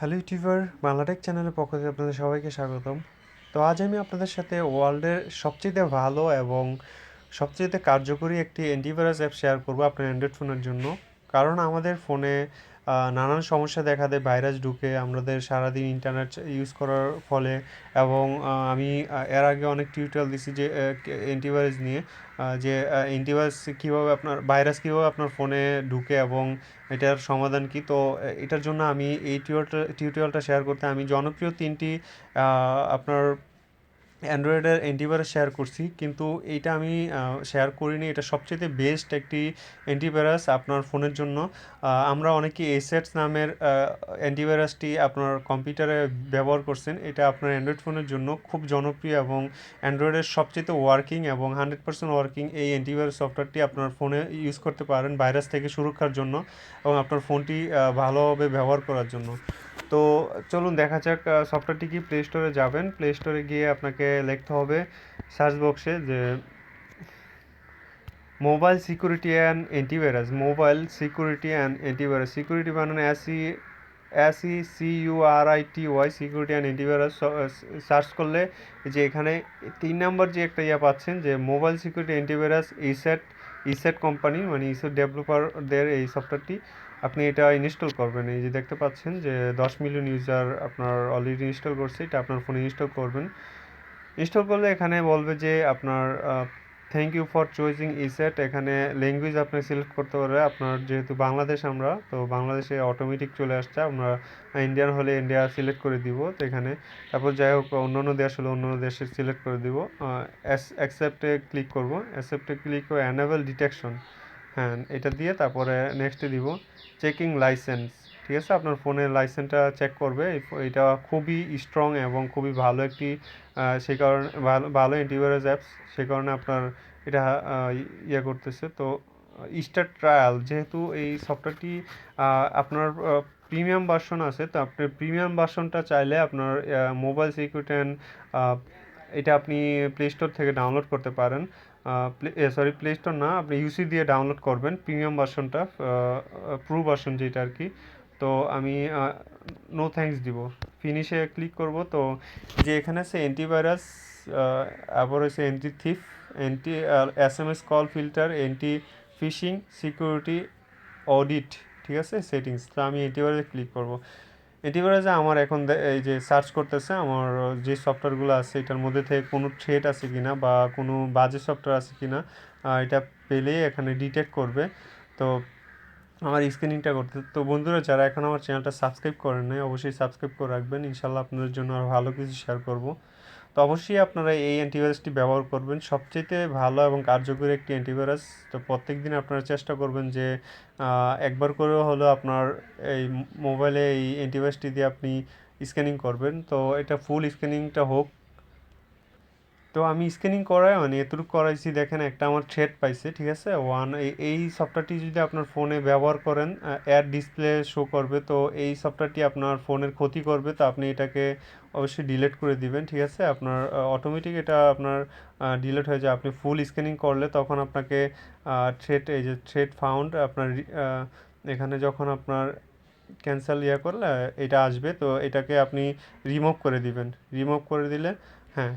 Hello YouTuber Bangla Tech চ্যানেলের পক্ষ থেকে আপনাদের সবাইকে স্বাগতম। তো আজ আমি আপনাদের সাথে ওয়ার্ল্ডের সবচেয়ে ভালো এবং সবচেয়ে কার্যকরী একটি অ্যান্টিভাইরাস অ্যাপ শেয়ার করব আপনার অ্যান্ড্রয়েড ফোনের জন্য। কারণ আমাদের ফোনে নানান সমস্যা দেখা দেয়, ভাইরাস ঢুকে, আমাদের সারাদিন ইন্টারনেট ইউজ করার ফলে এবং আমি এর আগে অনেক টিউটোরিয়াল দিছি যে অ্যান্টিভাইরাস নিয়ে যে অ্যান্টিভাইরাস কীভাবে আপনার ভাইরাস কীভাবে আপনার ফোনে ঢুকে এবং এটার সমাধান কি? তো এটার জন্য আমি এই টিউটোরিয়ালটা শেয়ার করতে, আমি জনপ্রিয় তিনটি আপনার অ্যান্ড্রয়েডের অ্যান্টিভাইরাস শেয়ার করছি, কিন্তু এইটা আমি শেয়ার করিনি। এটা সবচেয়ে বেস্ট একটি অ্যান্টিভাইরাস আপনার ফোনের জন্য। আমরা অনেকে এসেটস নামের অ্যান্টিভাইরাসটি আপনার কম্পিউটারে ব্যবহার করছেন। এটা আপনার অ্যান্ড্রয়েড ফোনের জন্য খুব জনপ্রিয় এবং অ্যান্ড্রয়েডের সবচেয়ে ওয়ার্কিং এবং হান্ড্রেড পার্সেন্ট ওয়ার্কিং এই অ্যান্টিভাইরাস সফটওয়্যারটি আপনার ফোনে ইউজ করতে পারেন ভাইরাস থেকে সুরক্ষার জন্য এবং আপনার ফোনটি ভালোভাবে ব্যবহার করার জন্য। তো চলুন দেখা যাক সফটওয়্যারটি কি প্লে স্টোরে যাবেন। প্লে স্টোরে গিয়ে আপনাকে লিখতে হবে সার্চ বক্সে যে mobile security and antivirus mobile security and antivirus security বানানো S E C U R I T Y security and antivirus search করলে যে এখানে তিন নম্বর যে একটা ইয়া পাচ্ছেন যে mobile security antivirus ESET ESET company মানে ইসেট ডেভেলপারদের এই সফটওয়্যারটি আপনি এটা ইনস্টল করবেন। এই যে দেখতে পাচ্ছেন যে দশ মিলিয়ন ইউজার আপনার অলরেডি ইনস্টল করছে, এটা আপনার ফোনে ইনস্টল করবেন। ইনস্টল করলে এখানে বলবে যে আপনার thank you for choosing ESET এখানে ল্যাঙ্গুয়েজ আপনি সিলেক্ট করতে পারবে আপনার যেহেতু বাংলাদেশ আমরা, তো বাংলাদেশে অটোমেটিক চলে আসছে। আমরা ইন্ডিয়ান হলে ইন্ডিয়া সিলেক্ট করে দিব। তো এখানে, তারপর যাই হোক অন্য অন্য দেশ হলে অন্য অন্য দেশে সিলেক্ট করে দিব। অ্যাকসেপ্টে ক্লিক করব। অ্যাকসেপ্টে ক্লিক করে অ্যানাবেল ডিটেকশন হ্যাঁ এটা দিয়ে তারপরে নেক্সটে দিব চেকিং লাইসেন্স ঠিক আছে? আপনার ফোনের লাইসেন্সটা চেক করবে। এটা খুবই স্ট্রং এবং খুবই ভালো একটি সেই কারণে ভালো ভালো অ্যান্টিভাইরাস অ্যাপস সেই কারণে আপনার এটা ইয়ে করতেছে। তো স্টার ট্রায়াল যেহেতু এই সফটওয়্যারটি আপনার প্রিমিয়াম ভার্সন আছে, তো আপনি প্রিমিয়াম ভার্সনটা চাইলে আপনার মোবাইল সিকিউরিটি এটা আপনি প্লে স্টোর থেকে ডাউনলোড করতে পারেন। সরি প্লে স্টোর না, আপনি ইউসি দিয়ে ডাউনলোড করবেন প্রিমিয়াম ভার্সনটা প্রো ভার্সন যেটা আর কি। তো আমি নো থ্যাঙ্কস দিব। ফিনিশে ক্লিক করব, তো যে এখানে আছে অ্যান্টিভাইরাস আবার হচ্ছে anti theft anti S M S call filter anti phishing security audit ঠিক আছে সেটিংস তো আমি অ্যান্টিভাইরাসে ক্লিক করব। অ্যান্টিভাইরাসে আমার এখন এই যে সার্চ করতেছে, আমার যে সফটওয়্যারগুলো আছে, এটার মধ্যে থেকে কোনো থ্রেট আছে কিনা বা কোনো বাজে সফটওয়্যার আছে কিনা এটা পেলে এখানে ডিটেক্ট করবে। তো আমার স্ক্রিনিংটা করতে, তো বন্ধুরা, যারা এখন আমার চ্যানেলটা সাবস্ক্রাইব করেন নাই, অবশ্যই সাবস্ক্রাইব করে রাখবেন। ইনশাল্লাহ আপনাদের জন্য আরও ভালো কিছু শেয়ার করব। তো অবশ্যই আপনারা এই অ্যান্টিভাইরাসটি ব্যবহার করবেন। সবচেয়ে ভালো এবং কার্যকরী একটি অ্যান্টিভাইরাস তো প্রত্যেক দিন আপনারা চেষ্টা করবেন যে একবার করেও হলো আপনার এই মোবাইলে এই অ্যান্টিভাইরাসটি দিয়ে আপনি স্ক্যানিং করবেন। তো এটা ফুল স্ক্যানিংটা হোক তো আমি স্ক্যানিং করাই মানে এতটুকু করাইছি, দেখেন একটা আমার থ্রেড পাইছে, ঠিক আছে? ওয়ান এই সফটওয়্যারটি যদি আপনার ফোনে ব্যবহার করেন অ্যাড ডিসপ্লে শো করবে, তো এই সফটওয়্যারটি আপনার ফোনের ক্ষতি করবে, তো আপনি এটাকে অবশ্যই ডিলেট করে দিবেন, ঠিক আছে? আপনার অটোমেটিক এটা আপনার ডিলেট হয়ে যায়। আপনি ফুল স্ক্যানিং করলে তখন আপনাকে থ্রেড এই যে থ্রেড ফাউন্ড আপনার এখানে যখন আপনার ক্যান্সেল ইয়ে করলে, এটা আসবে, তো এটাকে আপনি রিমুভ করে দিবেন। রিমুভ করে দিলে হ্যাঁ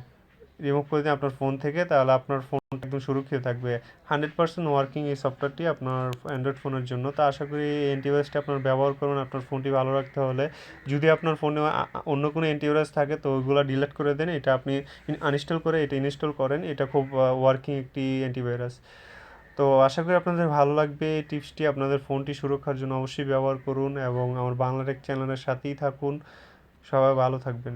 রিমুভ করে দিন আপনার ফোন থেকে, তাহলে আপনার ফোন একদম সুরক্ষিত থাকবে। হান্ড্রেড পার্সেন্ট ওয়ার্কিং এই সফটওয়্যারটি আপনার অ্যান্ড্রয়েড ফোনের জন্য। তো আশা করি অ্যান্টিভাইরাসটি আপনার ব্যবহার করুন আপনার ফোনটি ভালো রাখতে হলে। যদি আপনার ফোনে অন্য কোনো অ্যান্টিভাইরাস থাকে, তো ওইগুলো ডিলিট করে দেন। এটা আপনি আনইনস্টল করে এটা ইনস্টল করেন। এটা খুব ওয়ার্কিং একটি অ্যান্টিভাইরাস তো আশা করি আপনাদের ভালো লাগবে এই টিপসটি আপনাদের ফোনটি সুরক্ষার জন্য অবশ্যই ব্যবহার করুন এবং আমার বাংলাটেক চ্যানেলের সাথেই থাকুন। সবাই ভালো থাকবেন।